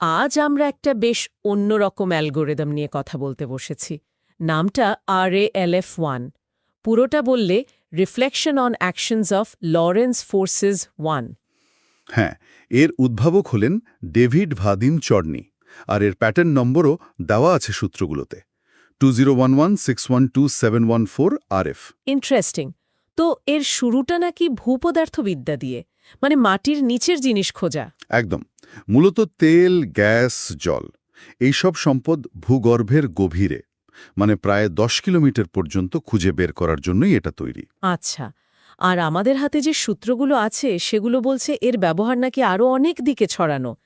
আজ আমরা একটা বেশ অন্যরকম অ্যালগোরিদম নিয়ে কথা বলতে বসেছি। নামটা আর এ এল এফ ওয়ান পুরোটা বললে reflection on actions of Lawrence forces one হ্যাঁ এর উদ্ভাবক হলেন ডেভিড ভাদিম চর্নি আর এর প্যাটার্ন নম্বরও দেওয়া আছে সূত্রগুলোতে। Two zero one one six one two seven one four আর এফ ইন্টারেস্টিং তো এর শুরুটা নাকি ভূপদার্থবিদ্যা দিয়ে? মানে মাটির নিচের জিনিস খোঁজা। একদম। মূলত তেল গ্যাস জল এইসব সম্পদ ভূগর্ভের গভীরে মানে প্রায় দশ কিলোমিটার পর্যন্ত খুঁজে বের করার জন্যই এটা তৈরি। আচ্ছা। আর আমাদের হাতে যে সূত্রগুলো আছে সেগুলো বলছে এর ব্যবহার নাকি আরও অনেক দিকে ছড়ানো।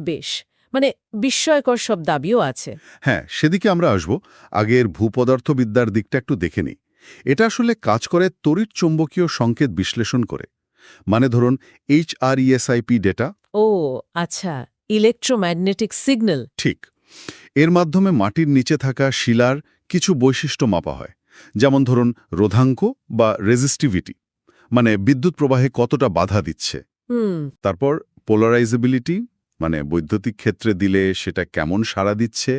বেশ মানে বিস্ময়কর সব দাবিও আছে। হ্যাঁ সেদিকে আমরা আসব। আগের ভূপদার্থবিদ্যার দিকটা একটু দেখে নিই। এটা আসলে কাজ করে তড়িৎ চৌম্বকীয় সংকেত বিশ্লেষণ করে। মানে ধরুন এইচআরইএসআইপি ডেটা ও আচ্ছা ইলেকট্রোম্যাগনেটিক সিগন্যাল ঠিক। এর মাধ্যমে মাটির নিচে থাকা শিলার কিছু বৈশিষ্ট্য মাপা হয়। যেমন ধরুন রোধাঙ্ক বা রেজিস্টিভিটি মানে বিদ্যুৎ প্রবাহে কতটা বাধা দিচ্ছে। তারপর পোলারাইজেবিলিটি মানে বৈদ্যুতিক ক্ষেত্রে দিলে সেটা কেমন সাড়া দিচ্ছে।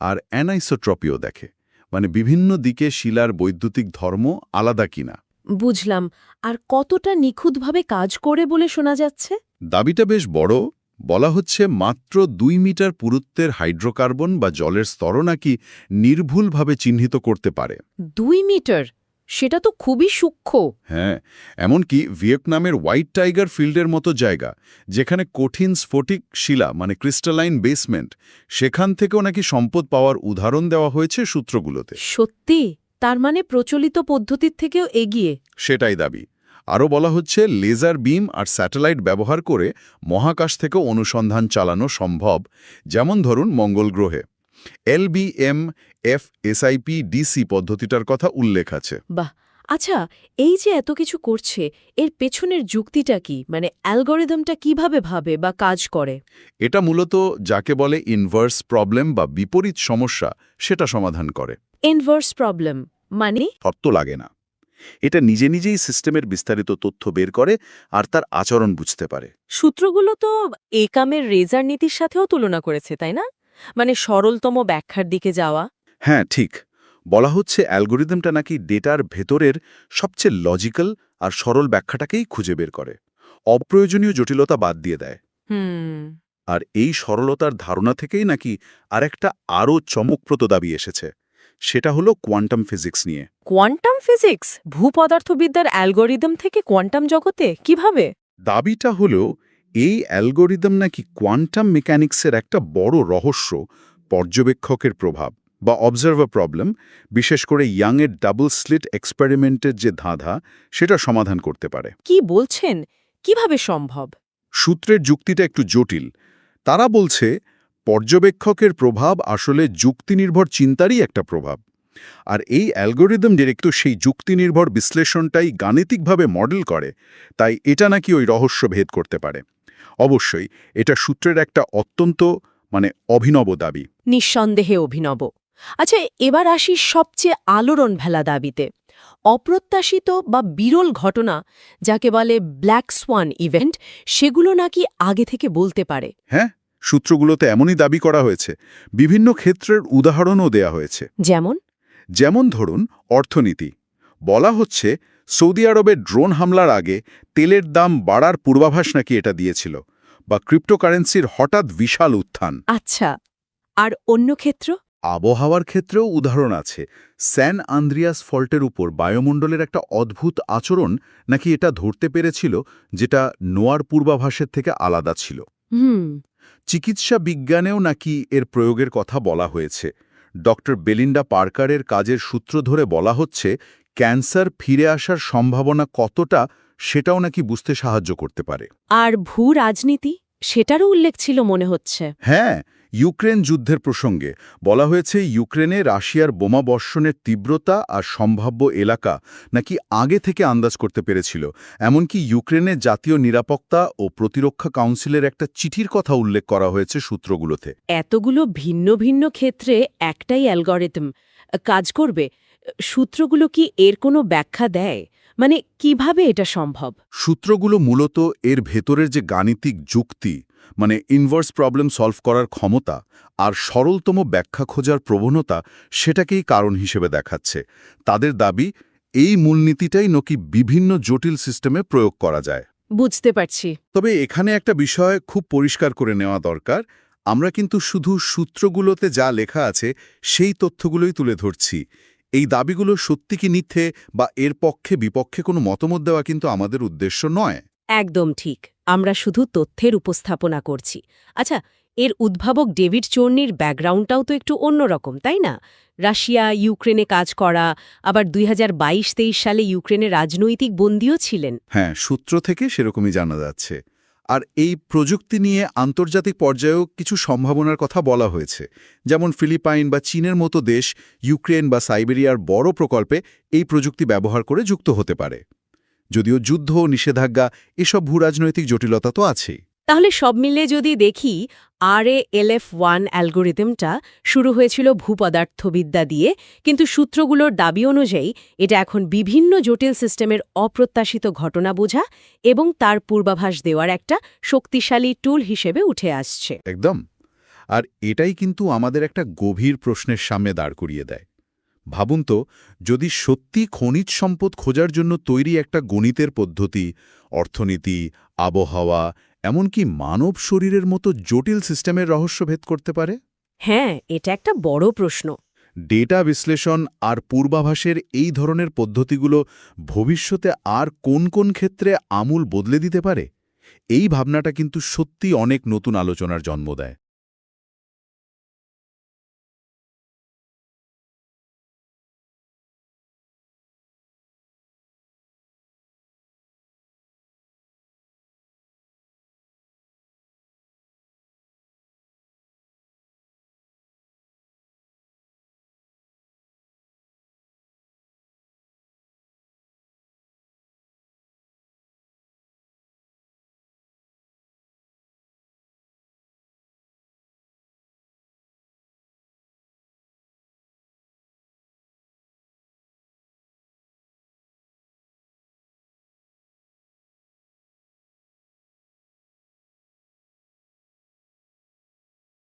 আর অ্যানাইসোট্রপিও দেখে মানে বিভিন্ন দিকে শিলার বৈদ্যুতিক ধর্ম আলাদা কিনা। বুঝলাম আর কতটা নিখুঁতভাবে কাজ করে বলে শোনা যাচ্ছে? দাবিটা বেশ বড়। বলা হচ্ছে মাত্র দুই মিটার পুরুত্বের হাইড্রোকার্বন বা জলের স্তর নাকি নির্ভুলভাবে চিহ্নিত করতে পারে। দুই মিটার? সেটা তো খুবই সূক্ষ্ম। হ্যাঁ এমনকি ভিয়েতনামের হোয়াইট টাইগার ফিল্ডের মতো জায়গা যেখানে কঠিন স্ফটিক শিলা মানে ক্রিস্টালাইন বেসমেন্ট সেখান থেকেও নাকি সম্পদ পাওয়ার উদাহরণ দেওয়া হয়েছে সূত্রগুলোতে। সত্যি? তার মানে প্রচলিত পদ্ধতির থেকেও এগিয়ে। সেটাই দাবি। আরও বলা হচ্ছে লেজার বিম আর স্যাটেলাইট ব্যবহার করে মহাকাশ থেকেও অনুসন্ধান চালানো সম্ভব। যেমন ধরুন মঙ্গল গ্রহে। L LBM F SIP DC পদ্ধতিটার কথা উল্লেখ আছে। বাহ! আচ্ছা এই যে এত কিছু করছে এর পেছনের যুক্তিটা কি? মানে অ্যালগোরিদমটা কীভাবে ভাবে বা কাজ করে? এটা মূলত যাকে বলে ইনভার্স প্রবলেম বা বিপরীত সমস্যা সেটা সমাধান করে। ইনভার্স প্রবলেম মানে? তত্ত্ব লাগে না। এটা নিজে নিজেই সিস্টেমের বিস্তারিত তথ্য বের করে আর তার আচরণ বুঝতে পারে। সূত্রগুলো তো একামের রেজার নীতির সাথেও তুলনা করেছে তাই না? মানে সরলতম ব্যাখ্যার দিকে যাওয়া। হ্যাঁ ঠিক। বলা হচ্ছে অ্যালগোরিদমটা নাকি ডেটার ভেতরের সবচেয়ে লজিক্যাল আর সরল ব্যাখ্যাটাকেই খুঁজে বের করে। অপ্রয়োজনীয় জটিলতা বাদ দিয়ে দেয়। হুম। আর এই সরলতার ধারণা থেকেই নাকি আরেকটা আরও চমকপ্রদ দাবি এসেছে। সেটা হলো কোয়ান্টাম ফিজিক্স নিয়ে। Quantum physics? ভূপদার্থবিদ্যার অ্যালগোরিদম থেকে কোয়ান্টাম জগতে? কীভাবে? দাবিটা হলো এই অ্যালগোরিদম নাকি কোয়ান্টাম মেকানিক্সের একটা বড় রহস্য পর্যবেক্ষকের প্রভাব বা অবজার্ভার প্রবলেম বিশেষ করে ইয়াংয়ের ডাবল স্লিট এক্সপেরিমেন্টের যে ধাঁধা সেটা সমাধান করতে পারে। কি বলছেন? কীভাবে সম্ভব? সূত্রের যুক্তিটা একটু জটিল। তারা বলছে পর্যবেক্ষকের প্রভাব আসলে যুক্তিনির্ভর চিন্তারই একটা প্রভাব। আর এই অ্যালগোরিদম ডিরেক্ট সেই যুক্তিনির্ভর বিশ্লেষণটাই গাণিতিকভাবে মডেল করে তাই এটা নাকি ওই রহস্য ভেদ করতে পারে। অবশ্যই এটা সূত্রের একটা অত্যন্ত মানে অভিনব দাবি। নিঃসন্দেহে অভিনব। আচ্ছা এবার আসি সবচেয়ে আলোড়ন ভেলা দাবিতে। অপ্রত্যাশিত বা বিরল ঘটনা যাকে বলে ব্ল্যাক সোয়ান ইভেন্ট সেগুলো নাকি আগে থেকে বলতে পারে। হ্যাঁ সূত্রগুলোতে এমনই দাবি করা হয়েছে বিভিন্ন ক্ষেত্রের উদাহরণও দেয়া হয়েছে। যেমন? যেমন ধরুন অর্থনীতি। বলা হচ্ছে সৌদি আরবের ড্রোন হামলার আগে তেলের দাম বাড়ার পূর্বাভাস নাকি এটা দিয়েছিল বা ক্রিপ্টোকারেন্সির হঠাৎ বিশাল উত্থান। আচ্ছা আর অন্য ক্ষেত্র? আবহাওয়ার ক্ষেত্রেও উদাহরণ আছে। স্যান আন্দ্রিয়াস ফল্টের উপর বায়ুমণ্ডলের একটা অদ্ভুত আচরণ নাকি এটা ধরতে পেরেছিল যেটা নোয়ার পূর্বাভাসের থেকে আলাদা ছিল। হুম চিকিৎসা বিজ্ঞানেও নাকি এর প্রয়োগের কথা বলা হয়েছে। ডক্টর বেলিন্ডা পার্কারের কাজের সূত্র ধরে বলা হচ্ছে ক্যান্সার ফিরে আসার সম্ভাবনা কতটা সেটাও নাকি বুঝতে সাহায্য করতে পারে। আর ভূ রাজনীতি সেটারও উল্লেখ ছিল মনে হচ্ছে। হ্যাঁ ইউক্রেন যুদ্ধের প্রসঙ্গে বলা হয়েছে ইউক্রেনে রাশিয়ার বোমা বর্ষণের তীব্রতা আর সম্ভাব্য এলাকা নাকি আগে থেকে আন্দাজ করতে পেরেছিল। এমনকি ইউক্রেনের জাতীয় নিরাপত্তা ও প্রতিরক্ষা কাউন্সিলের একটা চিঠির কথা উল্লেখ করা হয়েছে সূত্রগুলোতে। এতগুলো ভিন্ন ভিন্ন ক্ষেত্রে একটাই অ্যালগরিদম কাজ করবে। সূত্রগুলো কি এর কোনো ব্যাখ্যা দেয়? মানে কীভাবে এটা সম্ভব? সূত্রগুলো মূলত এর ভেতরের যে গাণিতিক যুক্তি মানে ইনভার্স প্রবলেম সলভ করার ক্ষমতা আর সরলতম ব্যাখ্যা খোঁজার প্রবণতা সেটাকেই কারণ হিসেবে দেখাচ্ছে। তাদের দাবি এই মূলনীতিটাই নাকি বিভিন্ন জটিল সিস্টেমে প্রয়োগ করা যায়। বুঝতে পারছি। তবে এখানে একটা বিষয় খুব পরিষ্কার করে নেওয়া দরকার। আমরা কিন্তু শুধু সূত্রগুলোতে যা লেখা আছে সেই তথ্যগুলোই তুলে ধরছি। এই দাবিগুলো সত্যি কি মিথ্যে বা এর পক্ষে বিপক্ষে কোনো মতামত দেওয়া কিন্তু আমাদের উদ্দেশ্য নয়। একদম ঠিক। আমরা শুধু তথ্যের উপস্থাপনা করছি। আচ্ছা এর উদ্ভাবক ডেভিড চোর্নির ব্যাকগ্রাউন্ডটাও তো একটু অন্যরকম, তাই না? রাশিয়া, ইউক্রেনে কাজ করা, আবার দুই হাজার বাইশ তেইশ সালে ইউক্রেনে রাজনৈতিক বন্দীও ছিলেন। হ্যাঁ সূত্র থেকে সেরকমই জানা যাচ্ছে। আর এই প্রযুক্তি নিয়ে আন্তর্জাতিক পর্যায়েও কিছু সম্ভাবনার কথা বলা হয়েছে। যেমন ফিলিপাইন বা চীনের মতো দেশ, ইউক্রেন বা সাইবেরিয়ার বড় প্রকল্পে এই প্রযুক্তি ব্যবহার করে যুক্ত হতে পারে। যদিও যুদ্ধ নিষেধাজ্ঞা এসব ভূরাজনৈতিক জটিলতা তো আছেই। তাহলে সব মিলে যদি দেখি আর এ এলএফ ওয়ান অ্যালগোরিদমটা শুরু হয়েছিল ভূপদার্থবিদ্যা দিয়ে কিন্তু সূত্রগুলোর দাবি অনুযায়ী এটা এখন বিভিন্ন জটিল সিস্টেমের অপ্রত্যাশিত ঘটনা বোঝা এবং তার পূর্বাভাস দেওয়ার একটা শক্তিশালী টুল হিসেবে উঠে আসছে। একদম। আর এটাই কিন্তু আমাদের একটা গভীর প্রশ্নের সামনে দাঁড় করিয়ে দেয়। ভাবুন তো যদি সত্যি খনিজ সম্পদ খোঁজার জন্য তৈরি একটা গণিতের পদ্ধতি অর্থনীতি আবহাওয়া এমনকি মানব শরীরের মতো জটিল সিস্টেমের রহস্য ভেদ করতে পারে? হ্যাঁ এটা একটা বড় প্রশ্ন। ডেটা বিশ্লেষণ আর পূর্বাভাসের এই ধরনের পদ্ধতিগুলো ভবিষ্যতে আর কোন কোন ক্ষেত্রে আমূল বদলে দিতে পারে? এই ভাবনাটা কিন্তু সত্যি অনেক নতুন আলোচনার জন্ম দেয়।